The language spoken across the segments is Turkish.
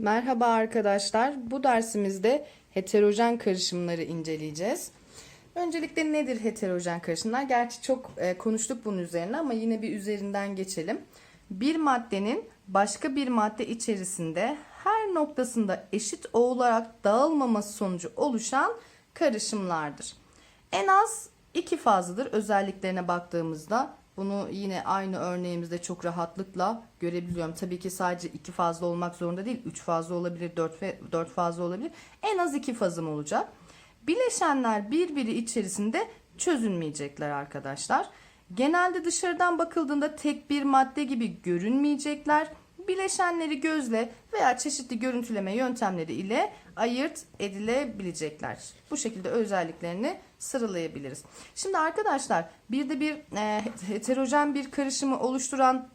Merhaba arkadaşlar. Bu dersimizde heterojen karışımları inceleyeceğiz. Öncelikle nedir heterojen karışımlar? Gerçi çok e, konuştuk bunun üzerine ama yine bir üzerinden geçelim. Bir maddenin başka bir madde içerisinde her noktasında eşit olarak dağılmaması sonucu oluşan karışımlardır. En az iki fazladır özelliklerine baktığımızda. Bunu yine aynı örneğimizde çok rahatlıkla görebiliyorum. Tabii ki sadece iki fazla olmak zorunda değil. Üç fazla olabilir, dört, dört fazla olabilir. En az iki fazım olacak. Bileşenler birbiri içerisinde çözülmeyecekler arkadaşlar. Genelde dışarıdan bakıldığında tek bir madde gibi görünmeyecekler. Bileşenleri gözle veya çeşitli görüntüleme yöntemleri ile ayırt edilebilecekler. Bu şekilde özelliklerini sıralayabiliriz. Şimdi arkadaşlar bir de bir e, heterojen bir karışımı oluşturan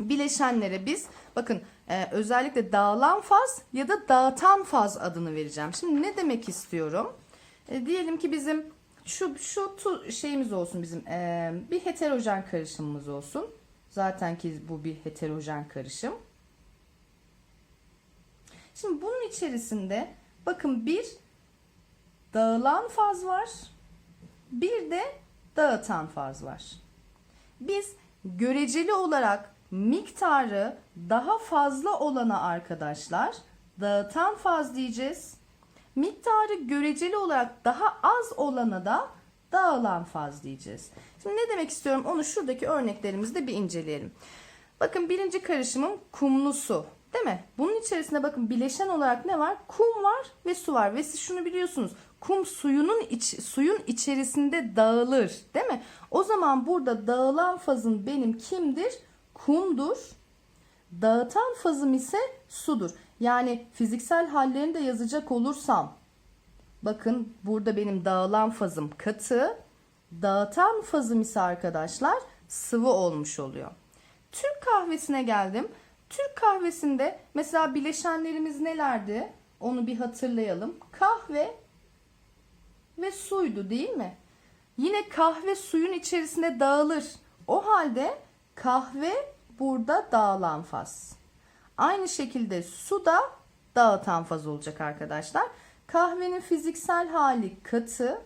bileşenlere biz bakın e, özellikle dağılan faz ya da dağıtan faz adını vereceğim. Şimdi ne demek istiyorum? E, diyelim ki bizim şu şu tu, şeyimiz olsun bizim e, bir heterojen karışımımız olsun. Zaten ki bu bir heterojen karışım. Şimdi bunun içerisinde bakın bir dağılan faz var. Bir de dağıtan faz var. Biz göreceli olarak miktarı daha fazla olana arkadaşlar dağıtan faz diyeceğiz. Miktarı göreceli olarak daha az olana da dağılan faz diyeceğiz. Şimdi ne demek istiyorum onu şuradaki örneklerimizde bir inceleyelim. Bakın birinci karışımım kumlu su. Değil mi? Bunun içerisinde bakın bileşen olarak ne var? Kum var ve su var. Ve siz şunu biliyorsunuz. Kum suyunun iç, suyun içerisinde dağılır. Değil mi? O zaman burada dağılan fazım benim kimdir? Kumdur. Dağıtan fazım ise sudur. Yani fiziksel hallerini de yazacak olursam bakın burada benim dağılan fazım katı, dağıtan fazım ise arkadaşlar sıvı olmuş oluyor. Türk kahvesine geldim. Türk kahvesinde mesela bileşenlerimiz nelerdi? Onu bir hatırlayalım. Kahve ve suydu değil mi? Yine kahve suyun içerisinde dağılır. O halde kahve burada dağılan faz. Aynı şekilde su da dağıtan faz olacak arkadaşlar. Kahvenin fiziksel hali katı,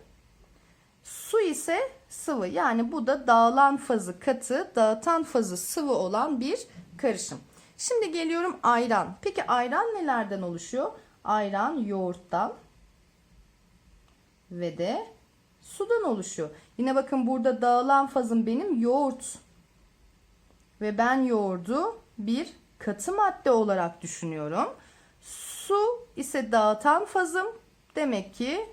su ise sıvı. Yani bu da dağılan fazı katı, dağıtan fazı sıvı olan bir karışım. Şimdi geliyorum ayran. Peki ayran nelerden oluşuyor? Ayran yoğurttan ve de sudan oluşuyor. Yine bakın burada dağılan fazım benim yoğurt. Ve ben yoğurdu bir katı madde olarak düşünüyorum. Su ise dağıtan fazım. Demek ki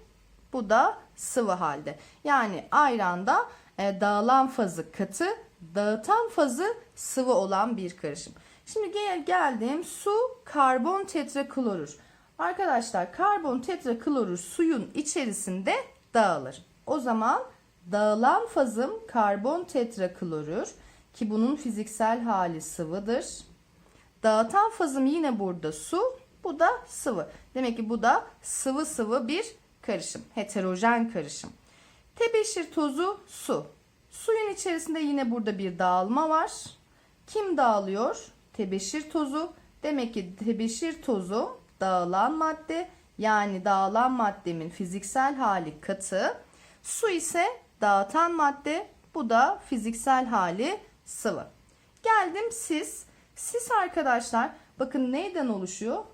bu da sıvı halde. Yani ayranda e, dağılan fazı katı, dağıtan fazı sıvı olan bir karışım. Şimdi gel geldim su karbon tetraklorür. Arkadaşlar karbon tetraklorür suyun içerisinde dağılır. O zaman dağılan fazım karbon tetraklorür ki bunun fiziksel hali sıvıdır. Dağıtan fazım yine burada su, bu da sıvı. Demek ki bu da sıvı sıvı bir karışım, heterojen karışım. Tebeşir tozu su. Suyun içerisinde yine burada bir dağılma var. Kim dağılıyor? Tebeşir tozu. Demek ki tebeşir tozu dağılan madde. Yani dağılan maddemin fiziksel hali katı. Su ise dağıtan madde. Bu da fiziksel hali sıvı. Geldim sis. Sis arkadaşlar bakın neyden oluşuyor?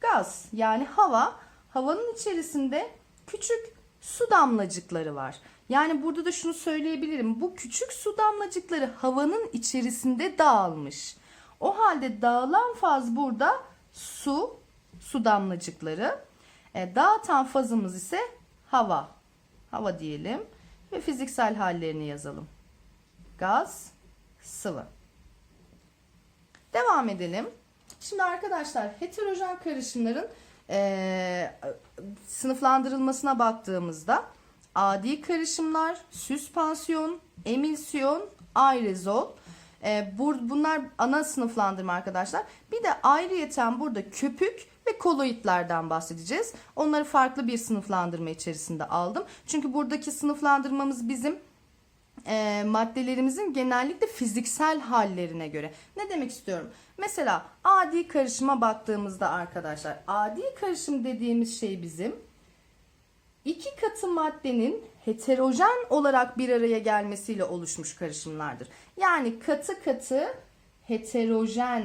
Gaz yani hava. Havanın içerisinde küçük su damlacıkları var. Yani burada da şunu söyleyebilirim. Bu küçük su damlacıkları havanın içerisinde dağılmış. O halde dağılan faz burada su, su damlacıkları. E, dağıtan fazımız ise hava. Hava diyelim ve fiziksel hallerini yazalım. Gaz, sıvı. Devam edelim. Şimdi arkadaşlar heterojen karışımların e, sınıflandırılmasına baktığımızda adi karışımlar, süspansiyon, emilsiyon, aerozol bunlar ana sınıflandırma arkadaşlar. Bir de ayrıyeten burada köpük ve koloidlerden bahsedeceğiz. Onları farklı bir sınıflandırma içerisinde aldım. Çünkü buradaki sınıflandırmamız bizim e, maddelerimizin genellikle fiziksel hallerine göre. Ne demek istiyorum? Mesela adi karışıma baktığımızda arkadaşlar adi karışım dediğimiz şey bizim iki katı maddenin heterojen olarak bir araya gelmesiyle oluşmuş karışımlardır. Yani katı katı heterojen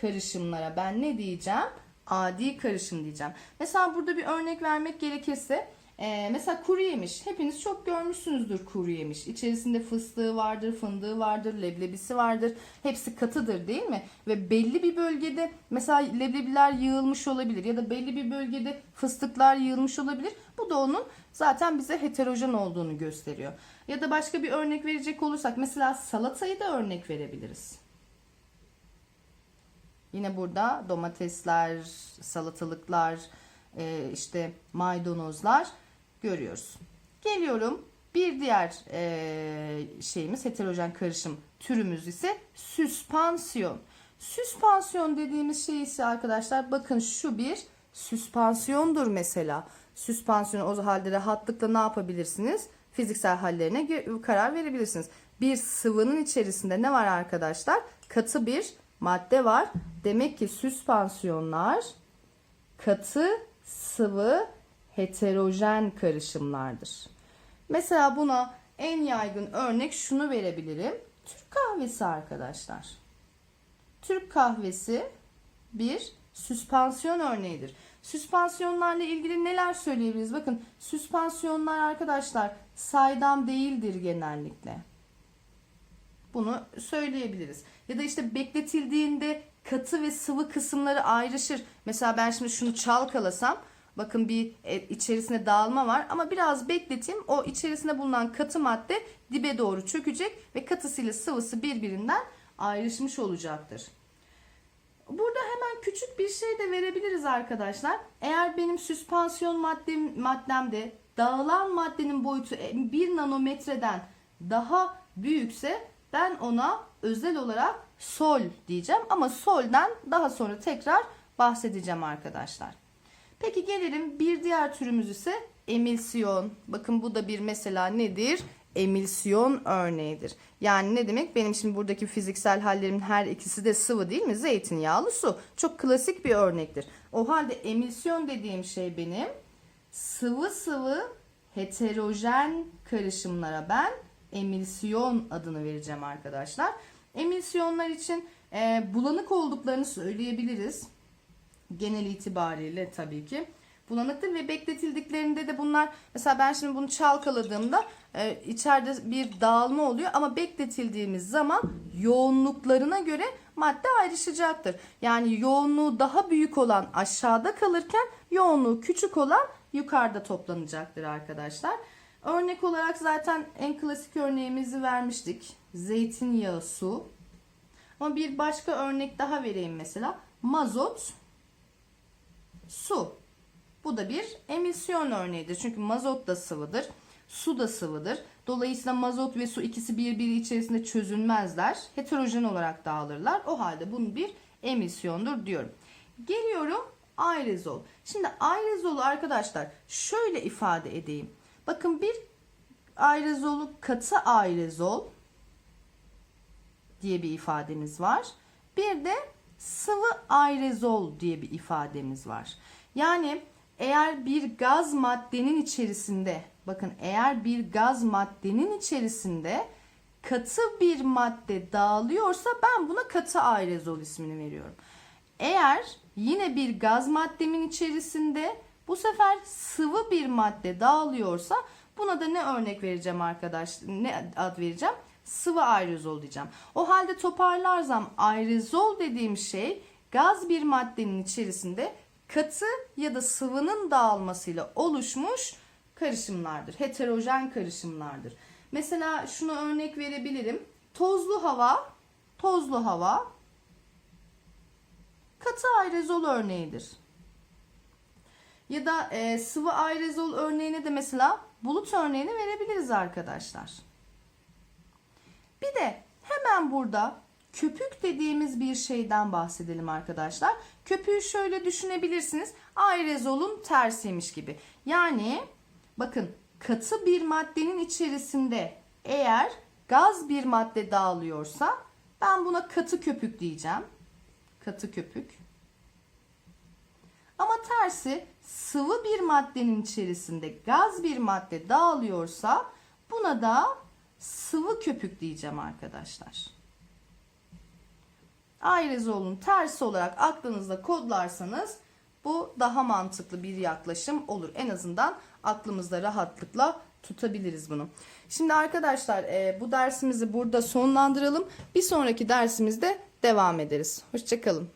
karışımlara ben ne diyeceğim? Adi karışım diyeceğim. Mesela burada bir örnek vermek gerekirse e, mesela kuru yemiş. Hepiniz çok görmüşsünüzdür kuru yemiş. İçerisinde fıstığı vardır, fındığı vardır, leblebisi vardır. Hepsi katıdır değil mi? Ve belli bir bölgede mesela leblebiler yığılmış olabilir ya da belli bir bölgede fıstıklar yığılmış olabilir. Bu da onun zaten bize heterojen olduğunu gösteriyor. Ya da başka bir örnek verecek olursak mesela salatayı da örnek verebiliriz. Yine burada domatesler, salatalıklar, e, işte maydanozlar görüyoruz. Geliyorum bir diğer e, şeyimiz heterojen karışım türümüz ise süspansiyon. Süspansiyon dediğimiz şey ise arkadaşlar bakın şu bir süspansiyondur mesela. Süspansiyon o halde rahatlıkla ne yapabilirsiniz? Fiziksel hallerine karar verebilirsiniz. Bir sıvının içerisinde ne var arkadaşlar? Katı bir madde var. Demek ki süspansiyonlar katı, sıvı, heterojen karışımlardır. Mesela buna en yaygın örnek şunu verebilirim. Türk kahvesi arkadaşlar. Türk kahvesi bir süspansiyon örneğidir. Süspansiyonlarla ilgili neler söyleyebiliriz? Bakın süspansiyonlar arkadaşlar saydam değildir genellikle. Bunu söyleyebiliriz. Ya da işte bekletildiğinde katı ve sıvı kısımları ayrışır. Mesela ben şimdi şunu çalkalasam bakın bir e, içerisine dağılma var ama biraz bekleteyim o içerisinde bulunan katı madde dibe doğru çökecek ve katısıyla sıvısı birbirinden ayrışmış olacaktır. Burada hemen küçük bir şey de verebiliriz arkadaşlar. Eğer benim süspansiyon maddem, maddemde dağılan maddenin boyutu 1 nanometreden daha büyükse ben ona özel olarak sol diyeceğim. Ama solden daha sonra tekrar bahsedeceğim arkadaşlar. Peki gelelim bir diğer türümüz ise emilsiyon. Bakın bu da bir mesela nedir? Emilsiyon örneğidir. Yani ne demek? Benim şimdi buradaki fiziksel hallerimin her ikisi de sıvı değil mi? Zeytinyağlı su. Çok klasik bir örnektir. O halde emilsiyon dediğim şey benim sıvı sıvı heterojen karışımlara ben emilsiyon adını vereceğim arkadaşlar. Emilsiyonlar için e, bulanık olduklarını söyleyebiliriz. Genel itibariyle tabii ki. Bulanıktır ve bekletildiklerinde de bunlar mesela ben şimdi bunu çalkaladığımda e, içeride bir dağılma oluyor ama bekletildiğimiz zaman yoğunluklarına göre madde ayrışacaktır. Yani yoğunluğu daha büyük olan aşağıda kalırken yoğunluğu küçük olan yukarıda toplanacaktır arkadaşlar. Örnek olarak zaten en klasik örneğimizi vermiştik. Zeytinyağı, su. Ama bir başka örnek daha vereyim mesela. Mazot, su. Bu da bir emisyon örneğidir. Çünkü mazot da sıvıdır. Su da sıvıdır. Dolayısıyla mazot ve su ikisi birbiri içerisinde çözünmezler. Heterojen olarak dağılırlar. O halde bunu bir emisyondur diyorum. Geliyorum aerozol. Şimdi aerozolu arkadaşlar şöyle ifade edeyim. Bakın bir aerozolu katı aerozol diye bir ifademiz var. Bir de sıvı aerozol diye bir ifademiz var. Yani eğer bir gaz maddenin içerisinde bakın eğer bir gaz maddenin içerisinde katı bir madde dağılıyorsa ben buna katı aerozol ismini veriyorum. Eğer yine bir gaz maddemin içerisinde bu sefer sıvı bir madde dağılıyorsa buna da ne örnek vereceğim arkadaş? Ne ad vereceğim? Sıvı aerozol diyeceğim. O halde toparlarsam aerozol dediğim şey gaz bir maddenin içerisinde katı ya da sıvının dağılmasıyla oluşmuş karışımlardır. Heterojen karışımlardır. Mesela şunu örnek verebilirim. Tozlu hava, tozlu hava katı aerozol örneğidir. Ya da e, sıvı aerozol örneğine de mesela bulut örneğini verebiliriz arkadaşlar. Bir de hemen burada köpük dediğimiz bir şeyden bahsedelim arkadaşlar. Köpüğü şöyle düşünebilirsiniz. Aerozolun tersiymiş gibi. Yani bakın katı bir maddenin içerisinde Eğer gaz bir madde dağılıyorsa ben buna katı köpük diyeceğim. Katı köpük. Ama tersi sıvı bir maddenin içerisinde gaz bir madde dağılıyorsa buna da sıvı köpük diyeceğim arkadaşlar. Ayrezolun tersi olarak aklınızda kodlarsanız bu daha mantıklı bir yaklaşım olur. En azından aklımızda rahatlıkla tutabiliriz bunu. Şimdi arkadaşlar e, bu dersimizi burada sonlandıralım. Bir sonraki dersimizde devam ederiz. Hoşçakalın.